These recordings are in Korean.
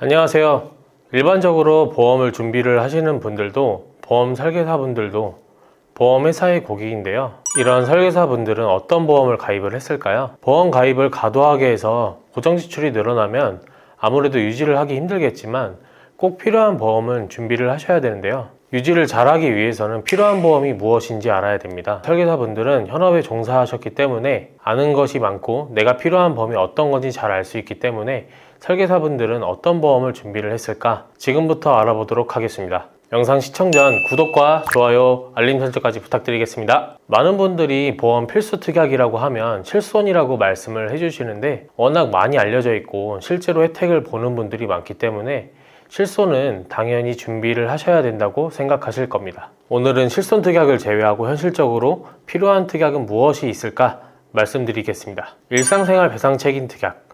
안녕하세요. 일반적으로 보험을 준비를 하시는 분들도 보험 설계사분들도 보험 회사의 고객인데요. 이런 설계사분들은 어떤 보험을 가입을 했을까요? 보험 가입을 과도하게 해서 고정 지출이 늘어나면 아무래도 유지를 하기 힘들겠지만 꼭 필요한 보험은 준비를 하셔야 되는데요. 유지를 잘하기 위해서는 필요한 보험이 무엇인지 알아야 됩니다. 설계사분들은 현업에 종사하셨기 때문에 아는 것이 많고 내가 필요한 보험이 어떤 건지 잘 알 수 있기 때문에 설계사분들은 어떤 보험을 준비를 했을까? 지금부터 알아보도록 하겠습니다. 영상 시청 전 구독과 좋아요, 알림 설정까지 부탁드리겠습니다. 많은 분들이 보험 필수 특약이라고 하면 실손이라고 말씀을 해주시는데 워낙 많이 알려져 있고 실제로 혜택을 보는 분들이 많기 때문에 실손은 당연히 준비를 하셔야 된다고 생각하실 겁니다. 오늘은 실손 특약을 제외하고 현실적으로 필요한 특약은 무엇이 있을까 말씀드리겠습니다. 일상생활 배상 책임 특약.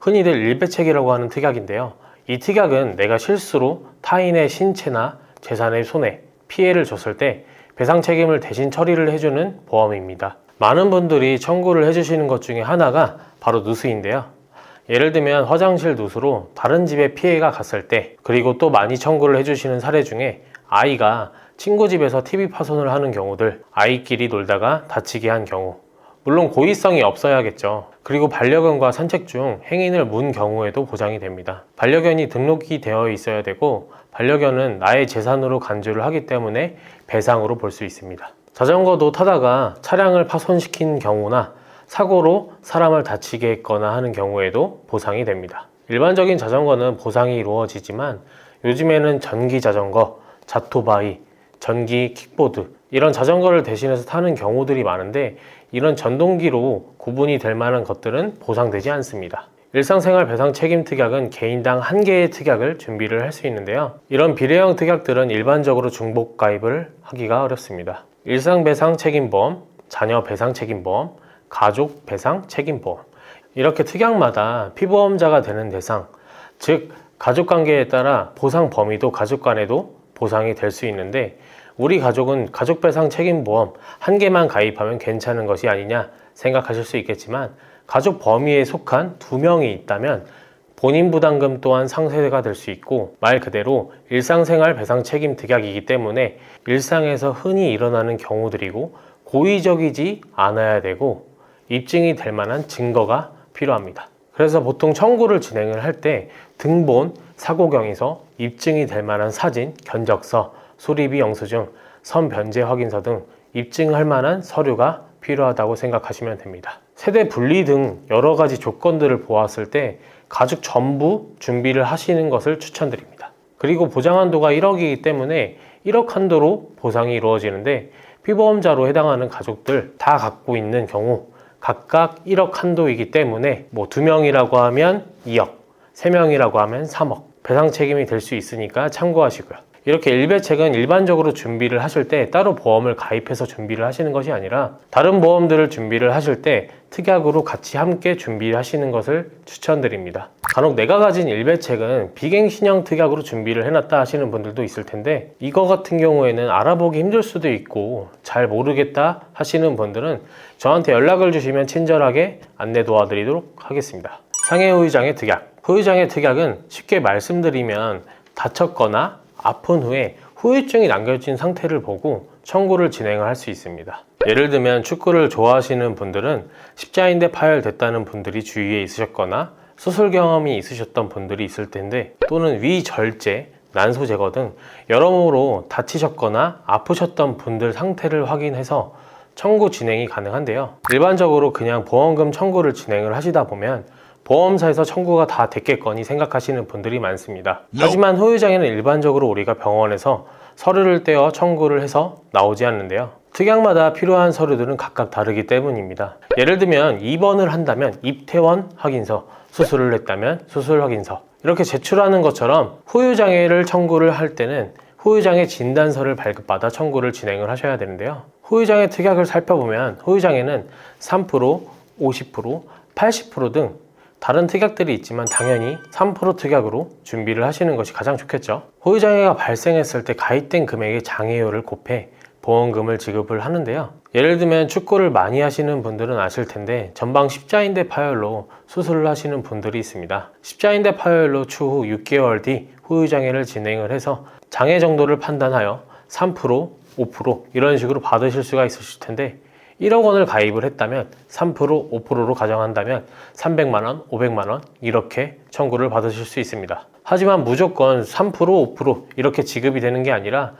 흔히들 일배책이라고 하는 특약인데요. 이 특약은 내가 실수로 타인의 신체나 재산의 손해, 피해를 줬을 때 배상 책임을 대신 처리를 해주는 보험입니다. 많은 분들이 청구를 해주시는 것 중에 하나가 바로 누수인데요. 예를 들면 화장실 누수로 다른 집에 피해가 갔을 때 그리고 또 많이 청구를 해주시는 사례 중에 아이가 친구 집에서 TV 파손을 하는 경우들 아이끼리 놀다가 다치게 한 경우 물론 고의성이 없어야겠죠. 그리고 반려견과 산책 중 행인을 문 경우에도 보장이 됩니다. 반려견이 등록이 되어 있어야 되고 반려견은 나의 재산으로 간주를 하기 때문에 배상으로 볼 수 있습니다. 자전거도 타다가 차량을 파손시킨 경우나 사고로 사람을 다치게 했거나 하는 경우에도 보상이 됩니다. 일반적인 자전거는 보상이 이루어지지만 요즘에는 전기 자전거, 자토바이, 전기 킥보드 이런 자전거를 대신해서 타는 경우들이 많은데 이런 전동기로 구분이 될 만한 것들은 보상되지 않습니다. 일상생활 배상 책임 특약은 개인당 한 개의 특약을 준비를 할 수 있는데요. 이런 비례형 특약들은 일반적으로 중복 가입을 하기가 어렵습니다. 일상 배상 책임보험, 자녀 배상 책임보험, 가족 배상 책임보험 이렇게 특약마다 피보험자가 되는 대상, 즉 가족 관계에 따라 보상 범위도 가족 간에도 보상이 될 수 있는데 우리 가족은 가족 배상 책임보험 한 개만 가입하면 괜찮은 것이 아니냐 생각하실 수 있겠지만 가족 범위에 속한 두 명이 있다면 본인 부담금 또한 상쇄가 될 수 있고 말 그대로 일상생활 배상 책임 특약이기 때문에 일상에서 흔히 일어나는 경우들이고 고의적이지 않아야 되고 입증이 될 만한 증거가 필요합니다. 그래서 보통 청구를 진행을 할 때 등본, 사고경위서, 입증이 될 만한 사진, 견적서, 수리비 영수증, 선 변제 확인서 등 입증할 만한 서류가 필요하다고 생각하시면 됩니다. 세대 분리 등 여러 가지 조건들을 보았을 때 가족 전부 준비를 하시는 것을 추천드립니다. 그리고 보장 한도가 1억이기 때문에 1억 한도로 보상이 이루어지는데 피보험자로 해당하는 가족들 다 갖고 있는 경우 각각 1억 한도이기 때문에 뭐 2명이라고 하면 2억, 3명이라고 하면 3억 배상 책임이 될 수 있으니까 참고하시고요. 이렇게 일배책은 일반적으로 준비를 하실 때 따로 보험을 가입해서 준비를 하시는 것이 아니라 다른 보험들을 준비를 하실 때 특약으로 같이 함께 준비를 하시는 것을 추천드립니다. 간혹 내가 가진 일배책은 비갱신형 특약으로 준비를 해놨다 하시는 분들도 있을 텐데 이거 같은 경우에는 알아보기 힘들 수도 있고 잘 모르겠다 하시는 분들은 저한테 연락을 주시면 친절하게 안내 도와드리도록 하겠습니다. 상해 후유장애 특약. 후유장애 특약은 쉽게 말씀드리면 다쳤거나 아픈 후에 후유증이 남겨진 상태를 보고 청구를 진행을 할 수 있습니다. 예를 들면 축구를 좋아하시는 분들은 십자인대 파열됐다는 분들이 주위에 있으셨거나 수술 경험이 있으셨던 분들이 있을 텐데 또는 위절제, 난소 제거 등 여러모로 다치셨거나 아프셨던 분들 상태를 확인해서 청구 진행이 가능한데요. 일반적으로 그냥 보험금 청구를 진행을 하시다 보면 보험사에서 청구가 다 됐겠거니 생각하시는 분들이 많습니다. 하지만 후유장애는 일반적으로 우리가 병원에서 서류를 떼어 청구를 해서 나오지 않는데요. 특약마다 필요한 서류들은 각각 다르기 때문입니다. 예를 들면 입원을 한다면 입퇴원 확인서, 수술을 했다면 수술 확인서 이렇게 제출하는 것처럼 후유장애를 청구를 할 때는 후유장애 진단서를 발급받아 청구를 진행을 하셔야 되는데요. 후유장애 특약을 살펴보면 후유장애는 3%, 50%, 80%등 다른 특약들이 있지만 당연히 3% 특약으로 준비를 하시는 것이 가장 좋겠죠. 호유장애가 발생했을 때 가입된 금액의 장애율을 곱해 보험금을 지급을 하는데요. 예를 들면 축구를 많이 하시는 분들은 아실 텐데 전방 십자인대 파열로 수술을 하시는 분들이 있습니다. 십자인대 파열로 추후 6개월 뒤 후유장애를 진행을 해서 장애 정도를 판단하여 3%, 5% 이런 식으로 받으실 수가 있으실 텐데 1억 원을 가입을 했다면 3%, 5%로 가정한다면 300만 원, 500만 원 이렇게 청구를 받으실 수 있습니다. 하지만 무조건 3%, 5% 이렇게 지급이 되는 게 아니라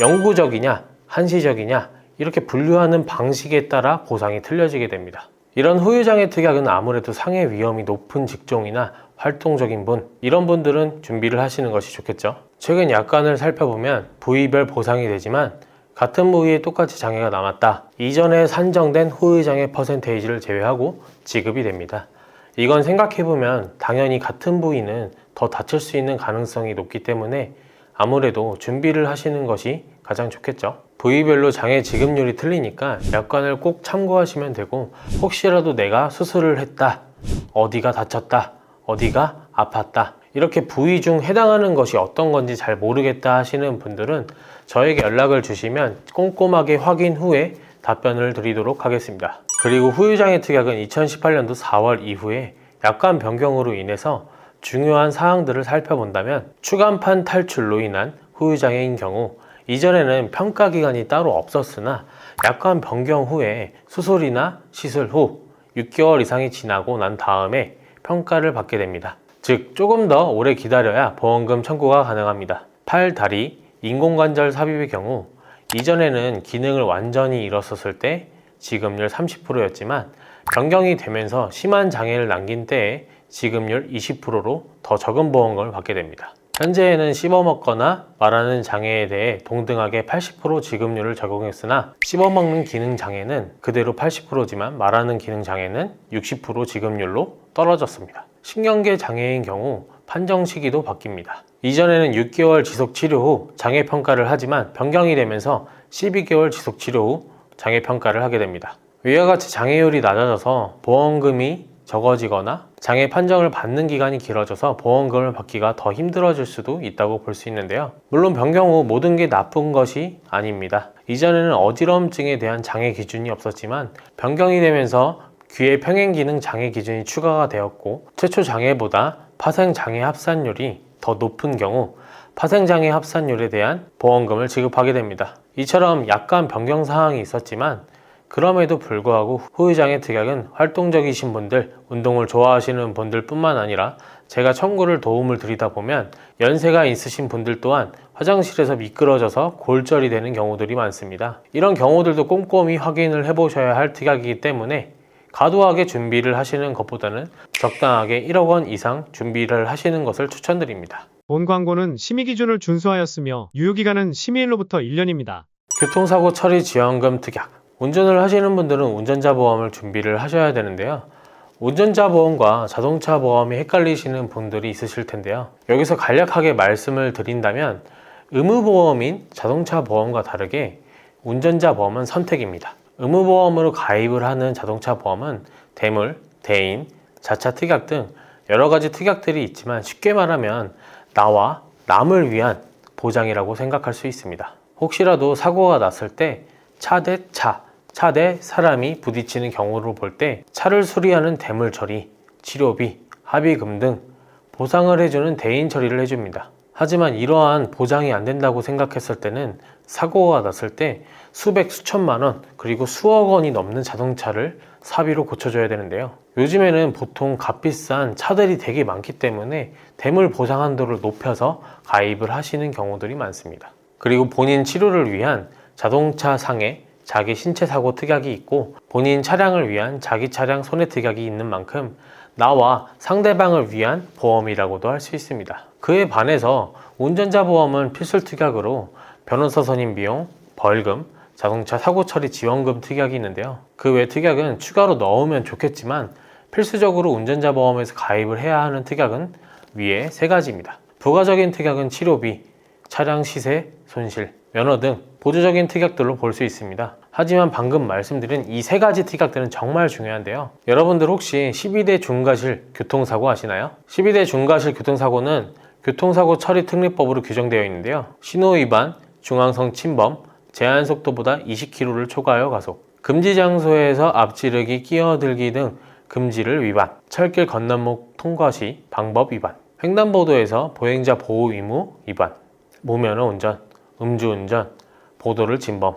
영구적이냐, 한시적이냐 이렇게 분류하는 방식에 따라 보상이 틀려지게 됩니다. 이런 후유장애 특약은 아무래도 상해 위험이 높은 직종이나 활동적인 분 이런 분들은 준비를 하시는 것이 좋겠죠. 최근 약관을 살펴보면 부위별 보상이 되지만 같은 부위에 똑같이 장애가 남았다. 이전에 산정된 후유장애 퍼센테이지를 제외하고 지급이 됩니다. 이건 생각해보면 당연히 같은 부위는 더 다칠 수 있는 가능성이 높기 때문에 아무래도 준비를 하시는 것이 가장 좋겠죠. 부위별로 장애 지급률이 틀리니까 약관을 꼭 참고하시면 되고 혹시라도 내가 수술을 했다, 어디가 다쳤다, 어디가 아팠다 이렇게 부위 중 해당하는 것이 어떤 건지 잘 모르겠다 하시는 분들은 저에게 연락을 주시면 꼼꼼하게 확인 후에 답변을 드리도록 하겠습니다. 그리고 후유장애 특약은 2018년도 4월 이후에 약관 변경으로 인해서 중요한 사항들을 살펴본다면 추간판 탈출로 인한 후유장애인 경우 이전에는 평가 기간이 따로 없었으나 약관 변경 후에 수술이나 시술 후 6개월 이상이 지나고 난 다음에 평가를 받게 됩니다. 즉 조금 더 오래 기다려야 보험금 청구가 가능합니다. 팔, 다리, 인공관절 삽입의 경우 이전에는 기능을 완전히 잃었었을 때 지급률 30%였지만 변경이 되면서 심한 장애를 남긴 때에 지급률 20%로 더 적은 보험금을 받게 됩니다. 현재에는 씹어먹거나 말하는 장애에 대해 동등하게 80% 지급률을 적용했으나 씹어먹는 기능 장애는 그대로 80%지만 말하는 기능 장애는 60% 지급률로 떨어졌습니다. 신경계 장애인 경우 판정 시기도 바뀝니다. 이전에는 6개월 지속 치료 후 장애 평가를 하지만 변경이 되면서 12개월 지속 치료 후 장애 평가를 하게 됩니다. 위와 같이 장애율이 낮아져서 보험금이 적어지거나 장애 판정을 받는 기간이 길어져서 보험금을 받기가 더 힘들어질 수도 있다고 볼 수 있는데요. 물론 변경 후 모든 게 나쁜 것이 아닙니다. 이전에는 어지러움증에 대한 장애 기준이 없었지만 변경이 되면서 귀의 평행 기능 장애 기준이 추가가 되었고 최초 장애보다 파생 장애 합산율이 더 높은 경우 파생 장애 합산율에 대한 보험금을 지급하게 됩니다. 이처럼 약간 변경 사항이 있었지만 그럼에도 불구하고 후유장애 특약은 활동적이신 분들, 운동을 좋아하시는 분들 뿐만 아니라 제가 청구를 도움을 드리다 보면 연세가 있으신 분들 또한 화장실에서 미끄러져서 골절이 되는 경우들이 많습니다. 이런 경우들도 꼼꼼히 확인을 해보셔야 할 특약이기 때문에 과도하게 준비를 하시는 것보다는 적당하게 1억 원 이상 준비를 하시는 것을 추천드립니다. 본 광고는 심의 기준을 준수하였으며 유효기간은 심의일로부터 1년입니다. 교통사고 처리 지원금 특약. 운전을 하시는 분들은 운전자 보험을 준비를 하셔야 되는데요. 운전자 보험과 자동차 보험이 헷갈리시는 분들이 있으실 텐데요. 여기서 간략하게 말씀을 드린다면 의무보험인 자동차 보험과 다르게 운전자 보험은 선택입니다. 의무보험으로 가입을 하는 자동차 보험은 대물, 대인, 자차 특약 등 여러 가지 특약들이 있지만 쉽게 말하면 나와 남을 위한 보장이라고 생각할 수 있습니다. 혹시라도 사고가 났을 때 차 대 차, 차 대 사람이 부딪히는 경우를 볼때 차를 수리하는 대물 처리, 치료비, 합의금 등 보상을 해주는 대인 처리를 해줍니다. 하지만 이러한 보장이 안 된다고 생각했을 때는 사고가 났을 때 수백 수천만 원 그리고 수억 원이 넘는 자동차를 사비로 고쳐줘야 되는데요. 요즘에는 보통 값비싼 차들이 되게 많기 때문에 대물 보상 한도를 높여서 가입을 하시는 경우들이 많습니다. 그리고 본인 치료를 위한 자동차 상해 자기 신체 사고 특약이 있고 본인 차량을 위한 자기 차량 손해 특약이 있는 만큼 나와 상대방을 위한 보험이라고도 할 수 있습니다. 그에 반해서 운전자 보험은 필수 특약으로 변호사 선임 비용, 벌금, 자동차 사고 처리 지원금 특약이 있는데요. 그 외 특약은 추가로 넣으면 좋겠지만 필수적으로 운전자 보험에서 가입을 해야 하는 특약은 위에 세 가지입니다. 부가적인 특약은 치료비, 차량 시세, 손실, 면허 등 보조적인 특약들로 볼 수 있습니다. 하지만 방금 말씀드린 이 세 가지 특약들은 정말 중요한데요. 여러분들 혹시 12대 중과실 교통사고 아시나요? 12대 중과실 교통사고는 교통사고 처리 특례법으로 규정되어 있는데요. 신호 위반, 중앙성 침범, 제한 속도보다 20km를 초과하여 가속, 금지 장소에서 앞지르기, 끼어들기 등 금지를 위반, 철길 건너목 통과 시 방법 위반, 횡단보도에서 보행자 보호 의무 위반, 무면허 운전, 음주운전, 보도를 침범,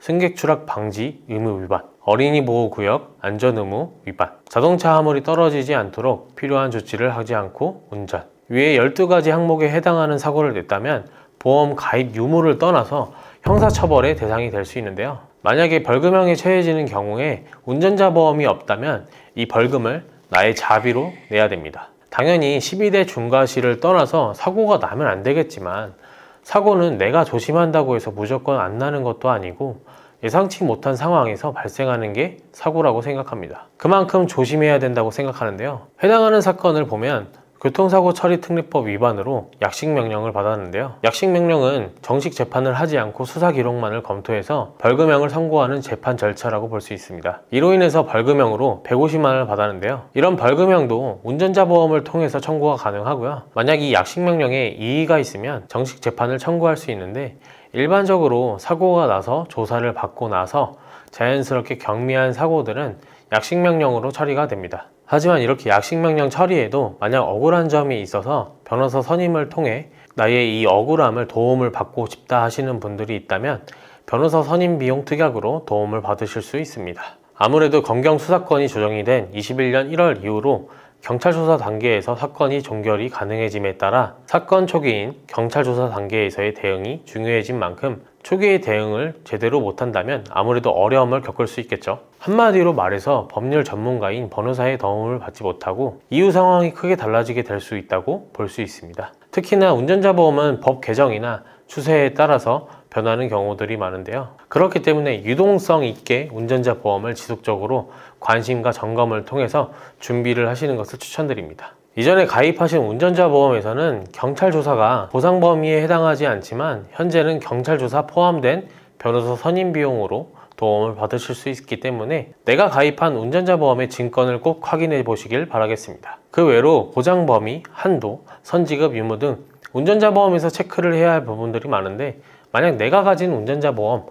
승객 추락 방지 의무 위반, 어린이 보호구역 안전 의무 위반, 자동차 화물이 떨어지지 않도록 필요한 조치를 하지 않고 운전. 위에 12가지 항목에 해당하는 사고를 냈다면 보험 가입 유무를 떠나서 형사처벌의 대상이 될 수 있는데요. 만약에 벌금형에 처해지는 경우에 운전자 보험이 없다면 이 벌금을 나의 자비로 내야 됩니다. 당연히 12대 중과실을 떠나서 사고가 나면 안 되겠지만 사고는 내가 조심한다고 해서 무조건 안 나는 것도 아니고 예상치 못한 상황에서 발생하는 게 사고라고 생각합니다. 그만큼 조심해야 된다고 생각하는데요. 해당하는 사건을 보면 교통사고 처리 특례법 위반으로 약식 명령을 받았는데요. 약식 명령은 정식 재판을 하지 않고 수사 기록만을 검토해서 벌금형을 선고하는 재판 절차라고 볼 수 있습니다. 이로 인해서 벌금형으로 150만 원을 받았는데요. 이런 벌금형도 운전자 보험을 통해서 청구가 가능하고요. 만약 이 약식 명령에 이의가 있으면 정식 재판을 청구할 수 있는데 일반적으로 사고가 나서 조사를 받고 나서 자연스럽게 경미한 사고들은 약식 명령으로 처리가 됩니다. 하지만 이렇게 약식 명령 처리에도 만약 억울한 점이 있어서 변호사 선임을 통해 나의 이 억울함을 도움을 받고 싶다 하시는 분들이 있다면 변호사 선임 비용 특약으로 도움을 받으실 수 있습니다. 아무래도 검경 수사권이 조정이 된 21년 1월 이후로 경찰 조사 단계에서 사건이 종결이 가능해짐에 따라 사건 초기인 경찰 조사 단계에서의 대응이 중요해진 만큼 초기의 대응을 제대로 못한다면 아무래도 어려움을 겪을 수 있겠죠. 한마디로 말해서 법률 전문가인 변호사의 도움을 받지 못하고 이후 상황이 크게 달라지게 될 수 있다고 볼 수 있습니다. 특히나 운전자 보험은 법 개정이나 추세에 따라서 변하는 경우들이 많은데요. 그렇기 때문에 유동성 있게 운전자 보험을 지속적으로 관심과 점검을 통해서 준비를 하시는 것을 추천드립니다. 이전에 가입하신 운전자 보험에서는 경찰 조사가 보상 범위에 해당하지 않지만 현재는 경찰 조사 포함된 변호사 선임 비용으로 도움을 받으실 수 있기 때문에 내가 가입한 운전자 보험의 증권을 꼭 확인해 보시길 바라겠습니다. 그 외로 보장 범위, 한도, 선지급 유무 등 운전자 보험에서 체크를 해야 할 부분들이 많은데 만약 내가 가진 운전자 보험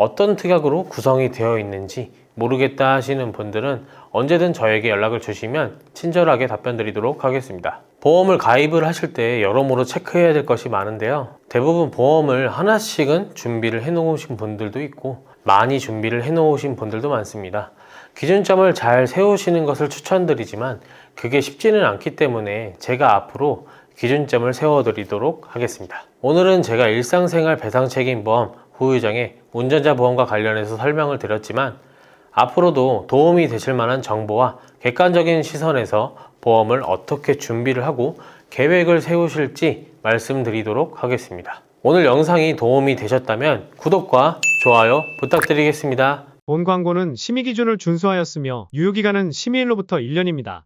어떤 특약으로 구성이 되어 있는지 모르겠다 하시는 분들은 언제든 저에게 연락을 주시면 친절하게 답변 드리도록 하겠습니다. 보험을 가입을 하실 때 여러모로 체크해야 될 것이 많은데요. 대부분 보험을 하나씩은 준비를 해 놓으신 분들도 있고 많이 준비를 해 놓으신 분들도 많습니다. 기준점을 잘 세우시는 것을 추천드리지만 그게 쉽지는 않기 때문에 제가 앞으로 기준점을 세워드리도록 하겠습니다. 오늘은 제가 일상생활 배상책임보험 후유장의 운전자 보험과 관련해서 설명을 드렸지만 앞으로도 도움이 되실 만한 정보와 객관적인 시선에서 보험을 어떻게 준비를 하고 계획을 세우실지 말씀드리도록 하겠습니다. 오늘 영상이 도움이 되셨다면 구독과 좋아요 부탁드리겠습니다. 본 광고는 심의 기준을 준수하였으며 유효기간은 심의일로부터 1년입니다.